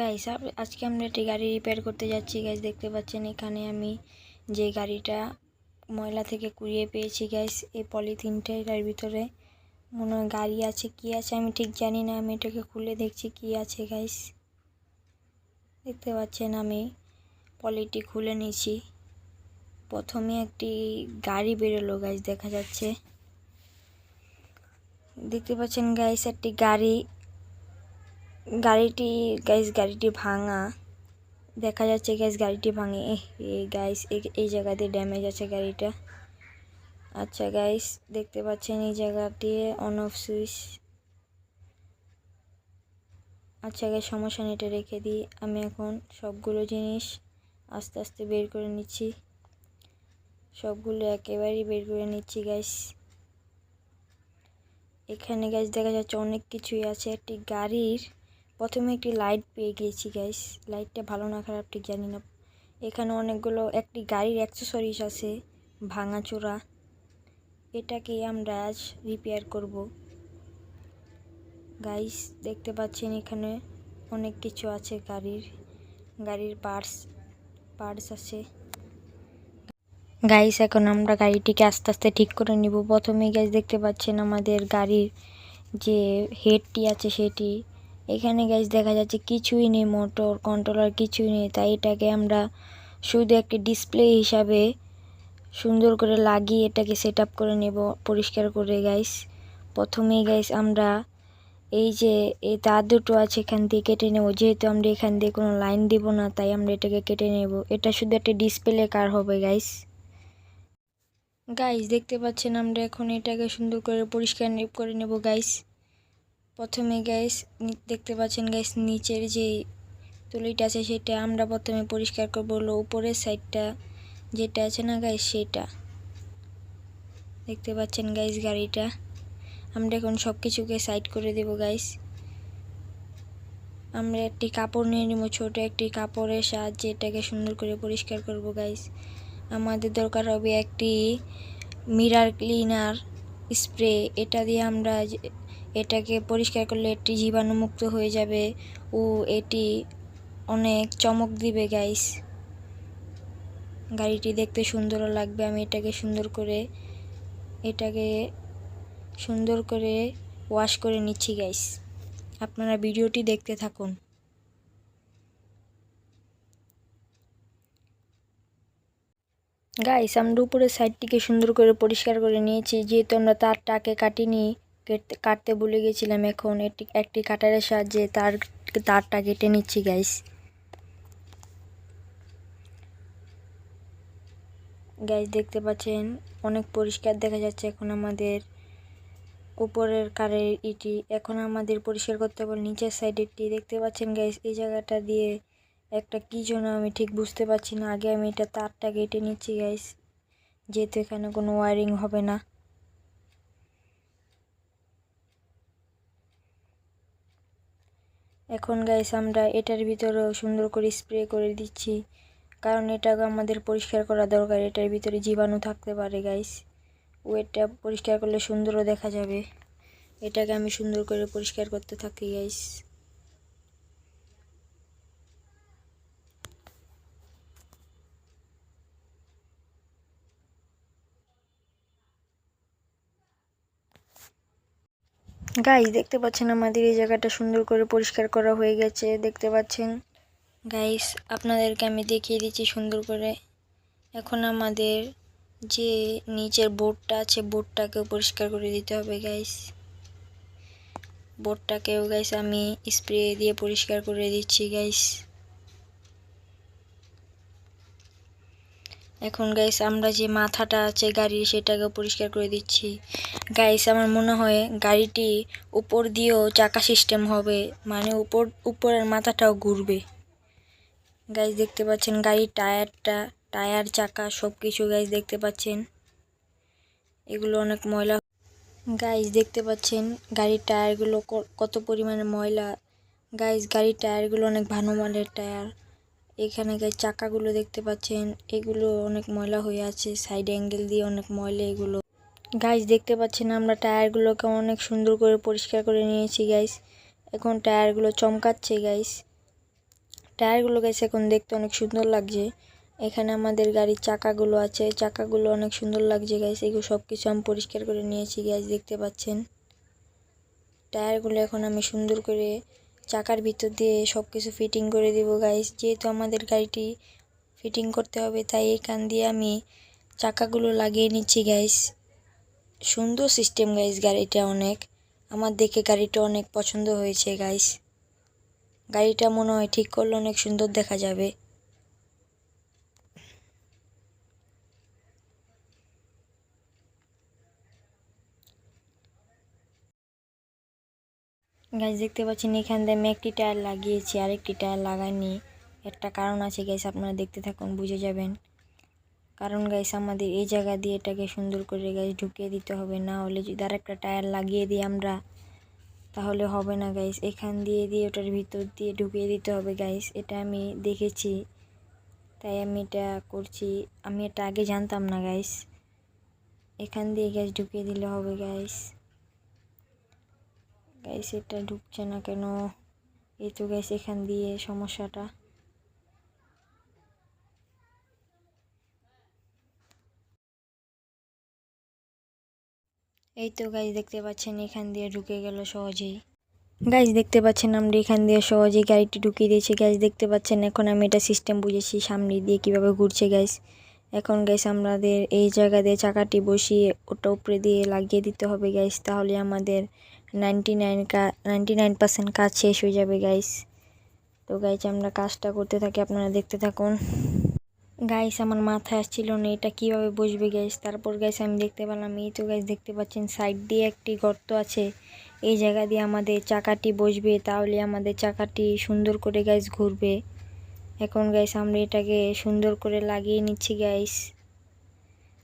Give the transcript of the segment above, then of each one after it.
Guys আজকে আমরা একটি গাড়ি রিপেয়ার করতে যাচ্ছি। গাইস দেখতে পাচ্ছেন, এখানে আমি যে গাড়িটা ময়লা থেকে কুড়িয়ে পেয়েছি। গাইস এই পলিথিনটা এটার ভিতরে মনে হয় গাড়ি আছে, কি আছে আমি ঠিক জানি না। আমি এটাকে খুলে দেখছি কি আছে গাইস দেখতে পাচ্ছেন, আমি পলিটি খুলে নিয়েছি। প্রথমে একটি গাড়ি বেরোলো গাইস দেখা যাচ্ছে। দেখতে পাচ্ছেন গাইস একটি গাড়ি গাড়িটি গাইস গাড়িটি ভাঙা। দেখা যাচ্ছে গাইস গাড়িটি ভাঙে। এই গাইস এই জায়গাতে ড্যামেজ আছে গাড়িটা। আচ্ছা গাইস দেখতে পাচ্ছেন এই জায়গাটি অন অফ সুইচ আচ্ছা গাইস সমস্যা নেই, এটা রেখে দিই। আমি এখন সবগুলো জিনিস আস্তে আস্তে বের করে নিচ্ছি। সবগুলো একেবারেই বের করে নিচ্ছি গাইস এখানে গাইস দেখা যাচ্ছে অনেক কিছুই আছে। একটি গাড়ির প্রথমে একটি লাইট পেয়ে গিয়েছি গাইস লাইটটা ভালো না খারাপ ঠিক জানি না। এখানে অনেকগুলো, একটি গাড়ির অ্যাক্সেসরিজ আছে ভাঙাচোরা এটাকে আমরা আজ রিপেয়ার করব। গাইস দেখতে পাচ্ছেন এখানে অনেক কিছু আছে গাড়ির গাড়ির পার্টস পার্টস আছে। গাইস এখন আমরা গাড়িটিকে আস্তে আস্তে ঠিক করে নিব। প্রথমে গাইস দেখতে পাচ্ছেন আমাদের গাড়ির যে হেডটি আছে সেটি এখানে গাইস দেখা যাচ্ছে কিছুই নেই মোটর কন্ট্রোলার কিছুই নেই। তাই এটাকে আমরা শুধু একটি ডিসপ্লে হিসাবে সুন্দর করে লাগিয়ে এটাকে সেট করে নেব, পরিষ্কার করে গাইস প্রথমেই গাইস আমরা এই যে, এই তার দুটো আছে এখান দিয়ে কেটে নেব। যেহেতু আমরা এখান দিয়ে কোনো লাইন দিব না, তাই আমরা এটাকে কেটে নেব। এটা শুধু একটা ডিসপ্লে কার হবে গাইস গাইস দেখতে পাচ্ছেন আমরা এখন এটাকে সুন্দর করে পরিষ্কার করে নেব গাইস প্রথমে গ্যাস দেখতে পাচ্ছেন গ্যাস নিচের যে তুলিটা আছে সেটা আমরা প্রথমে পরিষ্কার করব হলো উপরের সাইডটা যেটা আছে না গাইস সেটা। দেখতে পাচ্ছেন গাইস গাড়িটা। আমরা এখন সব কিছুকে সাইড করে দেব গাইস আমরা একটি কাপড় নিয়ে নেব, ছোটো একটি কাপড়ের সাহায্যে এটাকে সুন্দর করে পরিষ্কার করব গাইস আমাদের দরকার হবে একটি মিরার ক্লিনার স্প্রে এটা দিয়ে আমরা এটাকে পরিষ্কার করলে এটি জীবাণুমুক্ত হয়ে যাবে। ও, এটি অনেক চমক দিবে গাইস গাড়িটি দেখতে সুন্দরও লাগবে, আমি এটাকে সুন্দর করে, এটাকে সুন্দর করে ওয়াশ করে নিচ্ছি গাইস আপনারা ভিডিওটি দেখতে থাকুন। গাইস আমরা উপরের সাইডটিকে সুন্দর করে পরিষ্কার করে নিয়েছি, যেহেতু আমরা তারটাকে কাটিনি কেটে, কাটতে ভুলে গেছিলাম এখন। এটি, একটি কাটারের সাহায্যে তার তারটা কেটে নিচ্ছি গাইস গাইস দেখতে পাচ্ছেন, অনেক পরিষ্কার দেখা যাচ্ছে এখন আমাদের উপরের কারের ইটি। এখন আমাদের পরিষ্কার করতে হবে নিচের সাইডেরটি দেখতে পাচ্ছেন গাইস এই জায়গাটা দিয়ে একটা কী জন্য আমি ঠিক বুঝতে পারছি না। আগে আমি এটা তারটা কেটে নিচ্ছি গাইস যেহেতু এখানে কোনো ওয়ারিং হবে না। এখন গাইস আমরা এটার ভিতরেও সুন্দর করে স্প্রে করে দিচ্ছি। কারণ এটাকে আমাদের পরিষ্কার করা দরকার, এটার ভিতরে জীবাণু থাকতে পারে গাইস ওয়েটটা পরিষ্কার করলে সুন্দরও দেখা যাবে। এটাকে আমি সুন্দর করে পরিষ্কার করতে থাকি গাইস গাইস দেখতে পাচ্ছেন আমাদের এই জায়গাটা সুন্দর করে পরিষ্কার করা হয়ে গেছে, দেখতে পাচ্ছেন? গাইস আপনাদেরকে আমি দেখিয়ে দিচ্ছি সুন্দর করে। এখন আমাদের যে নিচের বোর্ডটা আছে, বোর্ডটাকেও পরিষ্কার করে দিতে হবে গাইস বোর্ডটাকেও গাইস আমি স্প্রে দিয়ে পরিষ্কার করে দিচ্ছি গাইস এখন গাইস আমরা যে মাথাটা আছে গাড়ির সেটাকে পরিষ্কার করে দিচ্ছি। গাইস আমার মনে হয় গাড়িটি উপর দিয়েও চাকা সিস্টেম হবে মানে উপর, উপরের মাথাটাও ঘুরবে। গাইস দেখতে পাচ্ছেন গাড়ির টায়ারটা, টায়ার, চাকা সব কিছু গাইস দেখতে পাচ্ছেন। এগুলো অনেক ময়লা। গাইস দেখতে পাচ্ছেন গাড়ির টায়ারগুলো কত পরিমাণে ময়লা। গাইস গাড়ির টায়ারগুলো অনেক ভালো মানের টায়ার। এখানে চাকাগুলো দেখতে পাচ্ছেন। এগুলো অনেক ময়লা হয়ে আছে সাইড অ্যাঙ্গেল দিয়ে অনেক ময়লা এগুলো। গাইস দেখতে পাচ্ছেন আমরা টায়ারগুলোকে অনেক সুন্দর করে পরিষ্কার করে নিয়েছি গাইস এখন টায়ারগুলো চমকাচ্ছে গাইস টায়ারগুলো গাইস এখন দেখতে অনেক সুন্দর লাগছে। এখানে আমাদের গাড়ির চাকাগুলো আছে, চাকাগুলো অনেক সুন্দর লাগছে গাইস এগুলো সব কিছু আমি পরিষ্কার করে নিয়েছি গাইস দেখতে পাচ্ছেন। টায়ারগুলো এখন আমি সুন্দর করে চাকার ভিতর দিয়ে সব কিছু ফিটিং করে দেব গাইস যেহেতু আমাদের গাড়িটি ফিটিং করতে হবে, তাই এখান দিয়ে আমি চাকাগুলো লাগিয়ে নিচ্ছি গাইস সুন্দর সিস্টেম গাইস গাড়িটা অনেক। আমার দেখে গাড়িটা অনেক পছন্দ হয়েছে গাইস গাড়িটা মনে হয় ঠিক করলে অনেক সুন্দর দেখা যাবে। গাইস দেখতে পাচ্ছেন, এখান দিয়ে আমি একটি টায়ার লাগিয়েছি, আরেকটি টায়ার লাগাইনি। একটা কারণ আছে গাইস আপনারা দেখতে থাকুন, বুঝে যাবেন। কারণ গাইস আমাদের এই জায়গা দিয়ে এটাকে সুন্দর করে গাইস ঢুকিয়ে দিতে হবে। না হলে যদি আরেকটা টায়ার লাগিয়ে দিই আমরা, তাহলে হবে না গাইস এখান দিয়ে দিয়ে, ওটার ভিতর দিয়ে ঢুকিয়ে দিতে হবে গাইস এটা আমি দেখেছি, তাই আমি এটা করছি। আমি এটা আগে জানতাম না গাইস এখান দিয়ে গ্যাস ঢুকিয়ে দিলে হবে গাইস গাইস এটা ঢুকছে না কেন? এই তো গাইস এখান দিয়ে সমস্যাটা। এই তো গাইস দেখতে পাচ্ছেন, এখান দিয়ে ঢুকে গেল সহজেই। গাইস দেখতে পাচ্ছেন, আমরা এখান দিয়ে সহজেই গাড়িটি ঢুকিয়ে দিয়েছি। গাইস দেখতে পাচ্ছেন, এখন আমি এটা সিস্টেম বুঝেছি, সামনে দিয়ে কীভাবে ঘুরছে গাইস এখন গাইস আমাদের এই জায়গা দিয়ে চাকাটি বসিয়ে ওটা উপরে দিয়ে লাগিয়ে দিতে হবে গাইস তাহলে আমাদের ninety nine ninety nine percent কাজ শেষ হয়ে যাবে গাইস তো গাইস আমরা কাজটা করতে থাকি, আপনারা দেখতে থাকুন। গাইস আমার মাথায় আসছিল না এটা কীভাবে বসবে গাইস তারপর গাইস আমি দেখতে পেলাম, এই তো গাইস দেখতে পাচ্ছেন সাইড দিয়ে একটি গর্ত আছে। এই জায়গা দিয়ে আমাদের চাকাটি বসবে, তাহলে আমাদের চাকাটি সুন্দর করে গাইস ঘুরবে। এখন গাইস আমরা এটাকে সুন্দর করে লাগিয়ে নিচ্ছি গাইস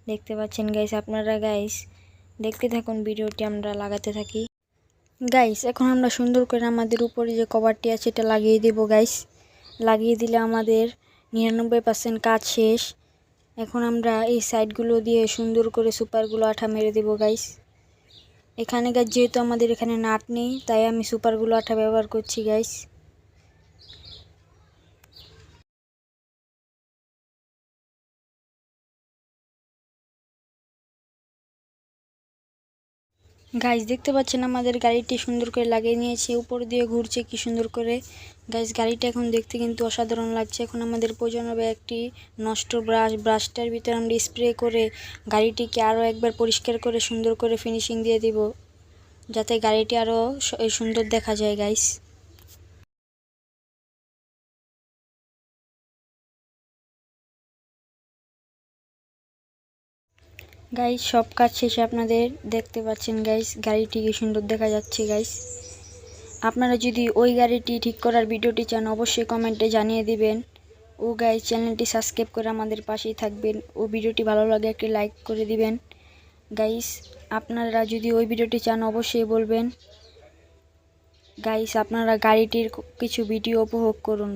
দেখতে পাচ্ছেন গাইস আপনারা গাইস দেখতে থাকুন, ভিডিওটি আমরা লাগাতে থাকি। গাইস এখন আমরা সুন্দর করে আমাদের উপরে যে কভারটি আছে, এটা লাগিয়ে দেব গাইস লাগিয়ে দিলে আমাদের নিরানব্বই পার্সেন্ট কাজ শেষ। এখন আমরা এই সাইডগুলো দিয়ে সুন্দর করে সুপারগুলো আঠা মেরে দেব গাইস এখানে গাছ যেহেতু আমাদের এখানে নাট নেই, তাই আমি সুপারগুলো আঠা ব্যবহার করছি গাইস গাইস দেখতে পাচ্ছেন আমাদের গাড়িটি সুন্দর করে লাগিয়ে নিয়েছে। উপর দিয়ে ঘুরছে কি সুন্দর করে। গাইস গাড়িটা এখন দেখতে কিন্তু অসাধারণ লাগছে। এখন আমাদের প্রয়োজন হবে একটি নষ্ট ব্রাশ ব্রাশটার ভিতরে আমরা স্প্রে করে গাড়িটিকে আরও একবার পরিষ্কার করে সুন্দর করে ফিনিশিং দিয়ে দিব, যাতে গাড়িটি আরও সুন্দর দেখা যায় গাইস গাইস সব কাজ শেষে আপনাদের দেখতে পাচ্ছেন গাইস গাড়িটি কি সুন্দর দেখা যাচ্ছে গাইস আপনারা যদি ওই গাড়িটি ঠিক করার ভিডিওটি চান, অবশ্যই কমেন্টে জানিয়ে দিবেন। ও গাইস চ্যানেলটি সাবস্ক্রাইব করে আমাদের পাশেই থাকবেন। ও, ভিডিওটি ভালো লাগে একটি লাইক করে দিবেন। গাইস আপনারা যদি ওই ভিডিওটি চান, অবশ্যই বলবেন। গাইস আপনারা গাড়িটির কিছু ভিডিও উপভোগ করুন।